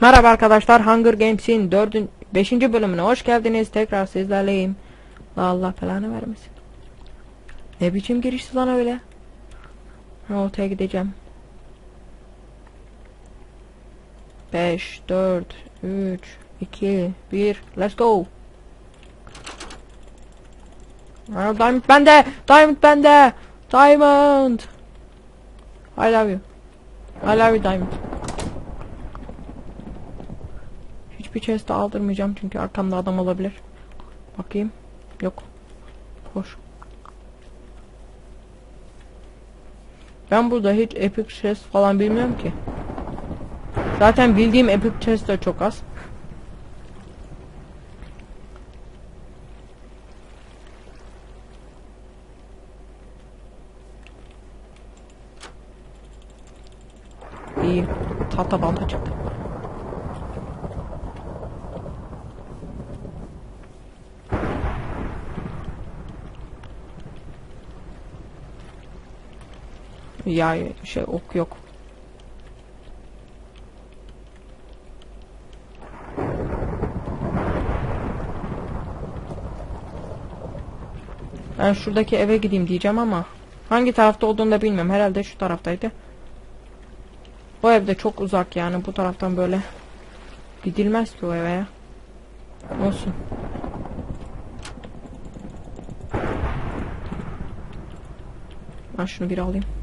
Merhaba arkadaşlar Hunger Games'in 4. 5. bölümüne hoş geldiniz. Tekrar sizlerleyim. La Allah belanı vermesin. Ne biçim girişti lan öyle? Ortaya gideceğim. 5 4 3 2 1 Let's go. Ha, Diamond bende. Diamond bende. Diamond. I love you. I love you Diamond. Hiçbir chest aldırmayacağım çünkü arkamda adam olabilir. Bakayım. Yok. Koş. Ben burada hiç epic chest falan bilmiyorum ki. Zaten bildiğim epic chest de çok az. İyi. Tahta balta çıktı. Ya şey ok yok. Ben şuradaki eve gideyim diyeceğim ama hangi tarafta olduğunu da bilmiyorum. Herhalde şu taraftaydı. Bu evde çok uzak yani bu taraftan böyle gidilmez ki o eve ya. Olsun. Ben şunu bir alayım.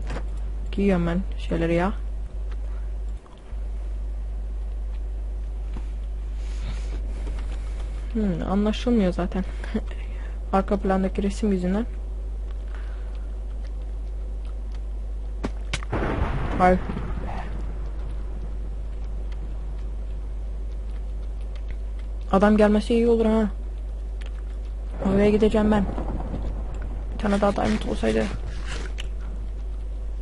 Giyiyorum ben şeyleri ya. Hmm, anlaşılmıyor zaten. Arka plandaki resim yüzünden. Hayır. Adam gelmesi iyi olur ha. Oraya gideceğim ben. Bir tane daha diamond olsaydı.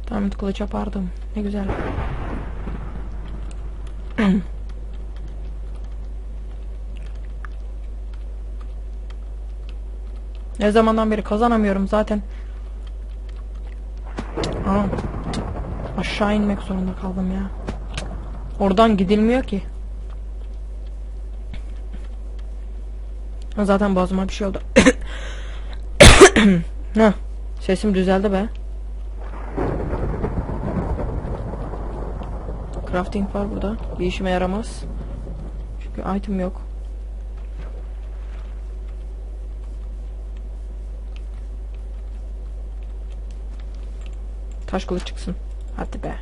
Diamond kılıç yapardım. Ne güzel. ne zamandan beri kazanamıyorum zaten. Aa, aşağı inmek zorunda kaldım ya. Oradan gidilmiyor ki. Zaten boğazıma bir şey oldu. Heh, sesim düzeldi be. Crafting var burada. Bir işime yaramaz. Çünkü item yok. Taş kılıç çıksın. Hadi be.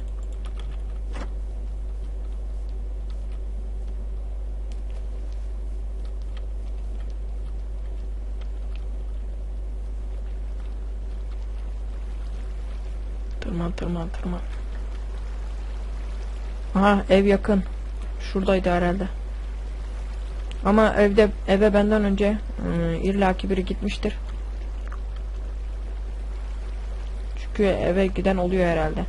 Tırman tırman tırman. Aha ev yakın. Şuradaydı herhalde. Ama evde eve benden önce ıı, illaki biri gitmiştir. Çünkü eve giden oluyor herhalde.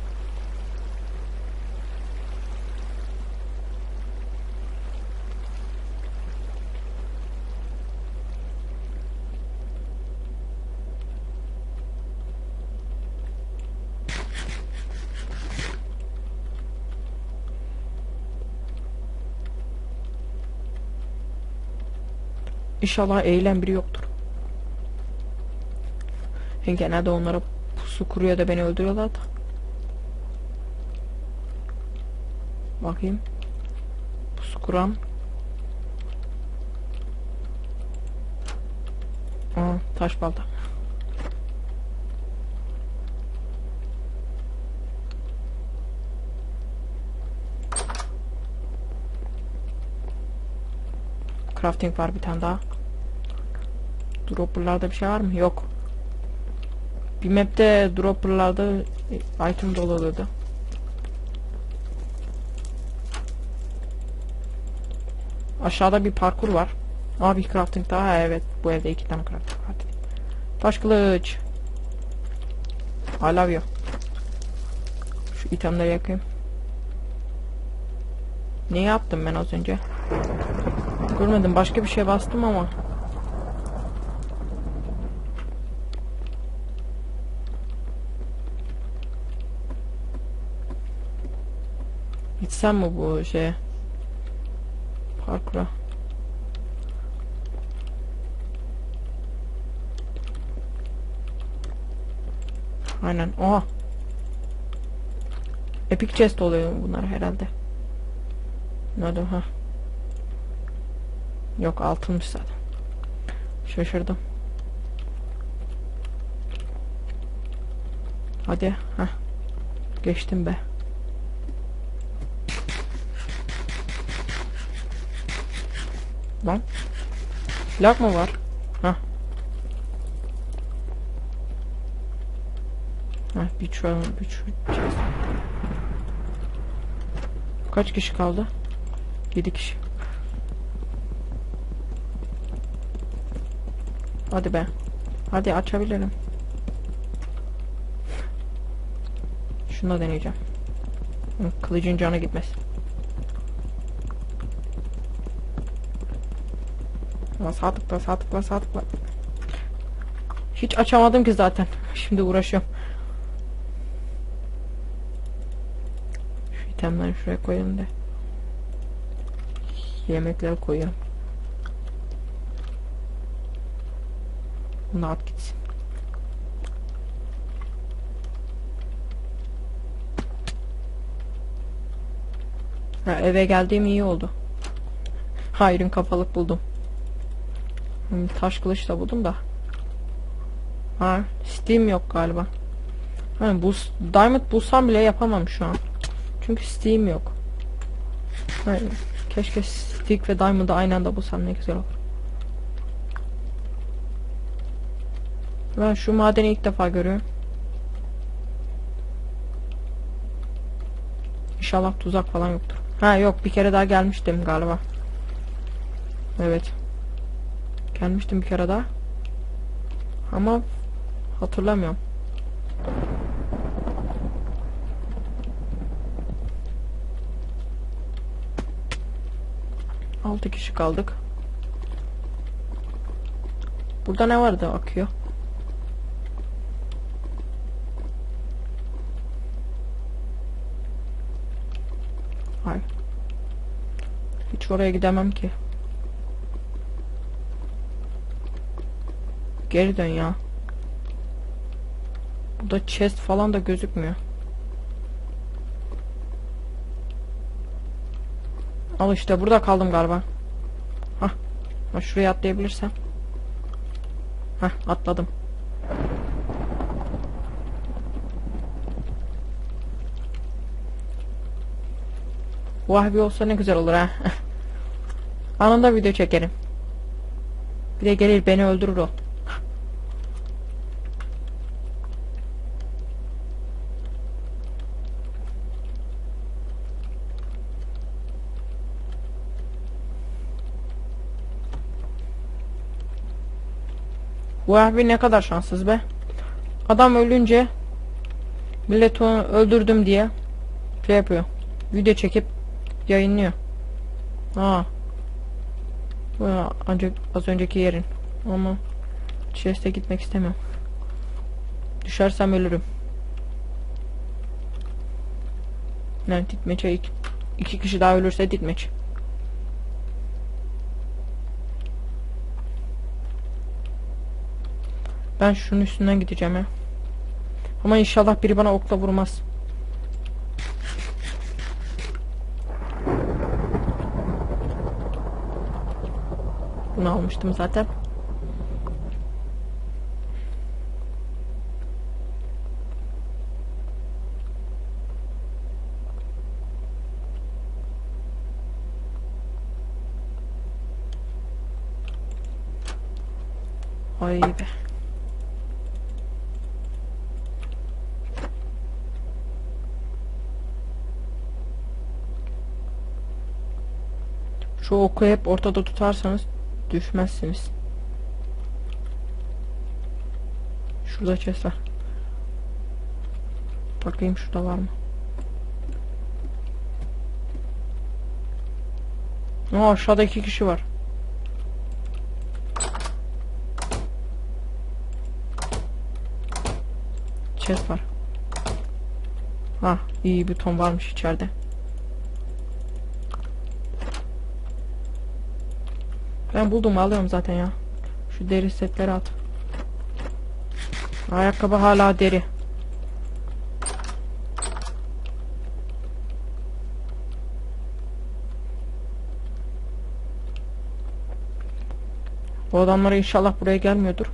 İnşallah eğilen biri yoktur. Çünkü genelde onlara pusu kuruyor da beni öldürüyorlar da. Bakayım. Pusu kuran. Aa, taş balta. Crafting var bir tane daha. Dropper'larda bir şey var mı? Yok. Bir map'te dropper'larda item dolu. Aşağıda bir parkur var. Aa bir crafting daha Ha, evet. Bu evde iki tane crafting var. Taş kılıç. I love you. Şu itemleri yakayım. Ne yaptım ben az önce? Görmedim. Başka bir şey bastım ama. Gitsem mi bu şeye? Parkura. Aynen. Oha. Epic chest oluyor bunlar herhalde. Nerede ha? Yok altınmış zaten. Şaşırdım. Hadi ha. Geçtim be. Lan. Lag mı var? Ha. Ha bir şu bir şu Kaç kişi kaldı? 7 kişi. Hadi be. Hadi açabilirim. Şunu da deneyeceğim. Kılıcın canı gitmez. Sağ tıkla sağ tıkla sağ tıkla. Hiç açamadım ki zaten. Şimdi uğraşıyorum. Şu itemleri şuraya koyalım da. Yemekleri koyuyorum. Bunu at gitsin. Ha, eve geldiğim iyi oldu. Hayrın kafalık buldum. Hmm, Taş kılıç da buldum da. Ha, Steam yok galiba. Hani bu Diamond bulsam bile yapamam şu an. Çünkü Steam yok. Yani, keşke Stick ve Diamond'ı aynı anda bulsam ne güzel olur. Ben şu madeni ilk defa görüyorum. İnşallah tuzak falan yoktur. Ha yok bir kere daha gelmiştim galiba. Evet. Gelmiştim bir kere daha. Ama hatırlamıyorum. Altı kişi kaldık. Burada ne vardı akıyor? Hayır. Hiç oraya gidemem ki. Geri dön ya. Burada chest falan da gözükmüyor. Al işte burada kaldım galiba. Hah. Ha şuraya atlayabilirsem. Hah atladım. Vah olsa ne güzel olur ha. Anında video çekerim. Bir de gelir beni öldürür o. Bu abi ne kadar şanssız be. Adam ölünce millet onu öldürdüm diye şey yapıyor. Video çekip yayınlıyor. Aa. Bu ancak az önceki yerin. Ama chest'e gitmek istemiyorum. Düşersem ölürüm. Yani ditmeçe iki, iki kişi daha ölürse ditmeç. Ben şunun üstünden gideceğim ya. Ama inşallah biri bana okla vurmaz. Bunu almıştım zaten. Ay be. Şu oku hep ortada tutarsanız düşmezsiniz. Şurada chest var. Bakayım şurada var mı? Aa aşağıda iki kişi var. Chest var. Ha iyi bir ton varmış içeride. Ben buldum alıyorum zaten ya. Şu deri setleri at. Ayakkabı hala deri. Bu adamlar inşallah buraya gelmiyordur.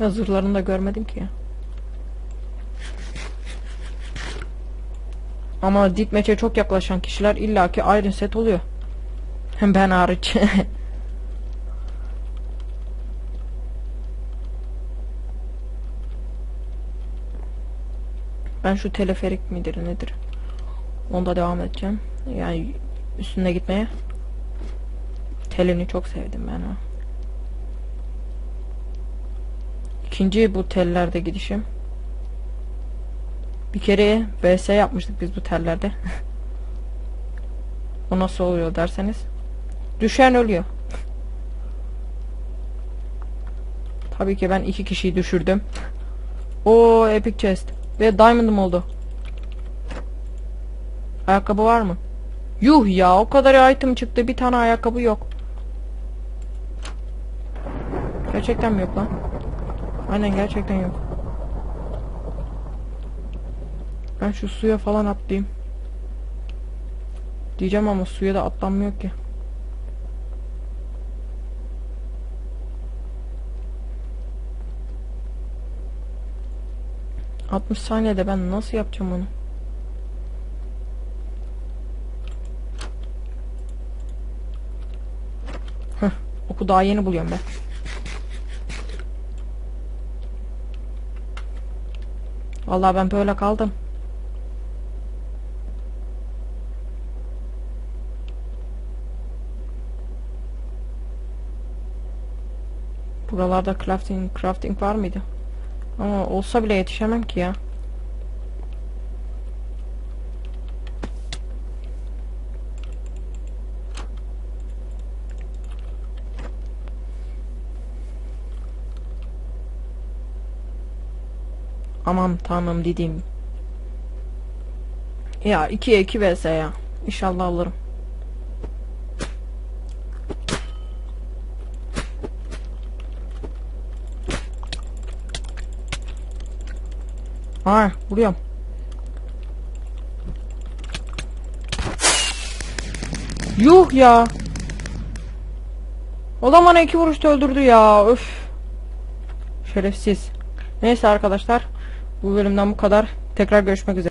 Ya zırhlarını da görmedim ki Ama dikmeçe çok yaklaşan kişiler illaki Iron Set oluyor. Hem ben hariç. ben şu teleferik midir nedir? Onda devam edeceğim. Yani üstünde gitmeye. Telini çok sevdim ben ha. İkinci bu tellerde gidişim. Bir kere BS yapmıştık biz bu tellerde. o nasıl oluyor derseniz. Düşen ölüyor. Tabii ki ben iki kişiyi düşürdüm. O epic chest. Ve diamond'ım oldu. Ayakkabı var mı? Yuh ya o kadar item çıktı bir tane ayakkabı yok. Gerçekten mi yok lan? Aynen gerçekten yok. Ben şu suya falan atlayayım. Diyeceğim ama suya da atlanmıyor ki. ...60 saniyede ben nasıl yapacağım onu? Heh, oku daha yeni buluyorum ben. Vallahi ben böyle kaldım. Buralarda crafting crafting var mıydı? Ama olsa bile yetişemem ki ya. Aman tanrım dediğim. Ya 2'ye 2 vs ya. İnşallah alırım. Ha, vuruyorum. Yuh ya. O da bana iki vuruşta öldürdü ya. Öf. Şerefsiz. Neyse arkadaşlar. Bu bölümden bu kadar. Tekrar görüşmek üzere.